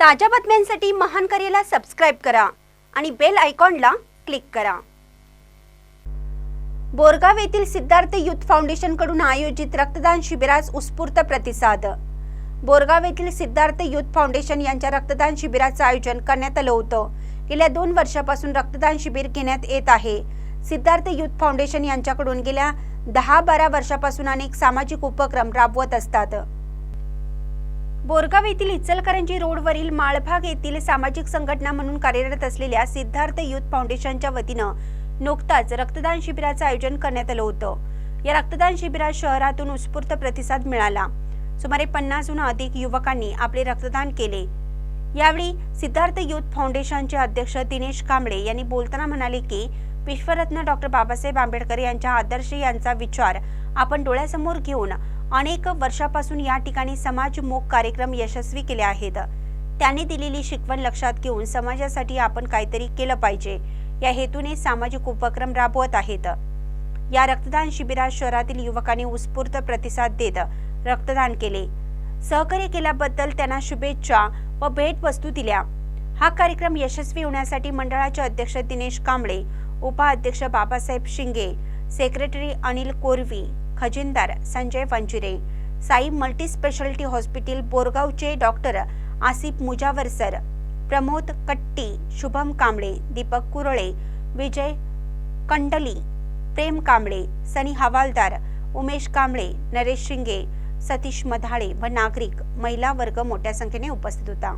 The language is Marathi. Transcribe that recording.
ताज्या बातम्यांसाठी महान करेला सबस्क्राईब करा आणि बेल आयकॉनला क्लिक करा. बोरगाव येथील सिद्धार्थ युथ फाउंडेशनकडून आयोजित रक्तदान शिबिरास उत्स्फूर्त प्रतिसाद. बोरगाव येथील सिद्धार्थ युथ फाउंडेशन यांच्या रक्तदान शिबिराचं आयोजन करण्यात आलं होतं. गेल्या दोन वर्षापासून रक्तदान शिबिर घेण्यात येत आहे. सिद्धार्थ युथ फाउंडेशन यांच्याकडून गेल्या दहा बारा वर्षापासून अनेक सामाजिक उपक्रम राबवत असतात. बोरगाव येथील इचलकरंजी रोडवरील माळभाग येथील सामाजिक संघटना म्हणून कार्यरत असलेल्या सिद्धार्थ युथ फाउंडेशनच्या वतीनं नुकताच रक्तदान शिबिराचं आयोजन करण्यात आलं होतं. या रक्तदान शिबिरात शहरातून उत्स्फूर्त प्रतिसाद मिळाला. सुमारे पन्नासहून अधिक युवकांनी आपले रक्तदान केले. यावेळी सिद्धार्थ युथ फाउंडेशनचे अध्यक्ष दिनेश कांबळे यांनी बोलताना म्हणाले की विश्वरत्न डॉक्टर बाबासाहेब आंबेडकर यांच्या आदर्श यांचा विचार आपण डोळ्यासमोर घेऊन अनेक वर्षापासून या ठिकाणी समाजमुख कार्यक्रम यशस्वी केले आहेत. त्यांनी दिलेली शिकवण लक्षात घेऊन समाजासाठी आपण काहीतरी केलं पाहिजे. या हेतूने सामाजिक उपक्रम राबवत आहेत. या रक्तदान शिबिरात शहरातील युवकांनी उत्स्फूर्त प्रतिसाद देत रक्तदान केले. सहकार्य केल्याबद्दल त्यांना शुभेच्छा व भेटवस्तू दिल्या. हा कार्यक्रम यशस्वी होण्यासाठी मंडळाचे अध्यक्ष दिनेश कांबळे उपाध्यक्ष Babasaheb Shinge secretary Anil Korvi खजिनदार Sanjay Vanjire Sai multi speciality hospital बोरगावचे doctor Asif Mujawar sir Pramod Katti Shubham Kamble Deepak कुरळे विजय कंडली प्रेम कांबळे सनी हवालदार उमेश कांबळे नरेश शिंगे सतीश मधाळे व नागरिक महिला वर्ग मोठ्या संख्येने उपस्थित होता.